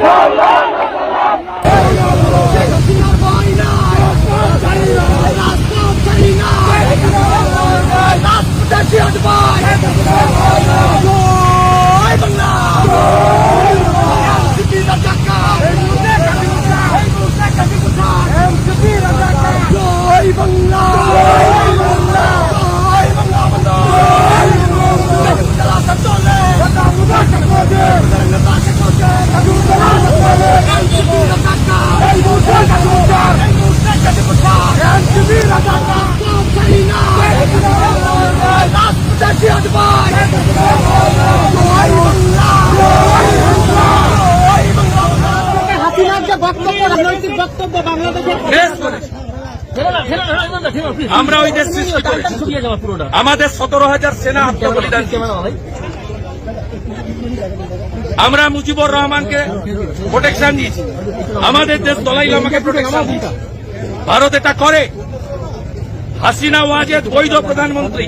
হাসিনার আমরা ওই দেশ সৃষ্টি করি আমাদের সতেরো হাজার সেনা আত্মবলিদান। আমরা মুজিবুর রহমানকে প্রোটেকশন দিয়েছি। আমাদের দেশ দলাই লামাকে প্রোটেকশন দিয়েছি। ভারত এটা করে। হাসিনা ওয়াজেদ, বৈধ প্রধানমন্ত্রী।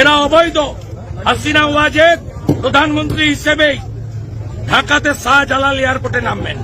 এরা অবৈধ। হাসিনা ওয়াজেদ, প্রধানমন্ত্রী হিসেবেই ঢাকাতে শাহজালাল এয়ারপোর্টে নামবেন।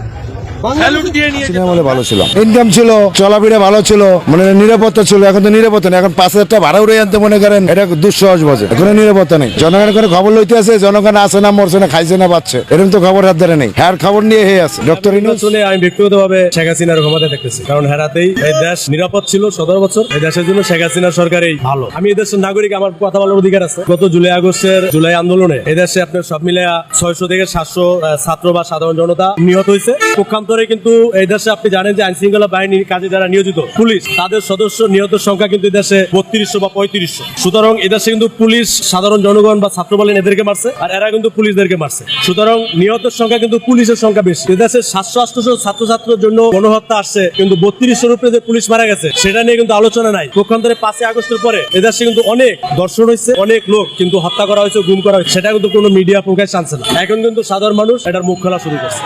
ভালো ছিল। ইনকাম ছিল চলাফেরা ভালো ছিল মানে নিরাপত্তা ছিল এখন তো নিরাপত্তা নেই। এখন পাঁচ হাজার টাকা ভাড়া উড়ে আনতে মনে করেন এটা দুঃসহজ বাজে এখন নিরাপত্তা নেই। জনগণের কোনো খবর লইতে আছে জনগণ আছে না মরছে না খাইছে না পাচ্ছে। এরকম তো খবর হাত ধরে নেই। হ্যার খবর নিয়ে হে আছে। ডক্টর ইনুস শুনে আমি ব্যক্তিগতভাবে শেখ হাসিনার ক্ষমতা দেখতেছি কারণ হেরাতেই এই দেশ নিরাপদ ছিল সতেরো বছর। এই দেশের জন্য শেখ হাসিনার সরকারই ভালো। আমি এই দেশের নাগরিক আমার কথা বলার অধিকার আছে। গত জুলাই আগস্টের জুলাই আন্দোলনে এই দেশে আপনার সব মিলে ছয়শো থেকে সাতশো ছাত্র বা সাধারণ জনতা নিহত হয়েছে। পক্ষান্তরে কিন্তু এই দেশে আপনি জানেন যে আইন শৃঙ্খলা বাহিনীর কাজে যারা নিয়োজিত, পুলিশ, তাদের সদস্য নিহত সংখ্যা কিন্তু দেশে বত্রিশশো বা পঁয়ত্রিশশো। সুতরাং এই দেশে কিন্তু পুলিশ, সাধারণ জনগণ বা ছাত্র বলেন এদেরকে মারছে, আর এরা কিন্তু পুলিশদেরকে মারছে। সুতরাং নিহতের সংখ্যা কিন্তু পুলিশের সংখ্যা বেশি। এদেশের সাতশো আটশো ছাত্রছাত্রের জন্য গণহত্যা আসছে, কিন্তু বত্রিশশোর উপরে যে পুলিশ মারা গেছে, সেটা নিয়ে কিন্তু আলোচনা নাই। পক্ষান্তরে পাঁচই আগস্টের পরে এদেশে কিন্তু অনেক দর্শন হয়েছে, অনেক লোক কিন্তু হত্যা করা হয়েছে, গুম করা হয়েছে, সেটা কিন্তু কোনো মিডিয়া প্রকাশ আনছে না। এখন কিন্তু সাধারণ মানুষ এটার মুখ খোলা শুরু করছে।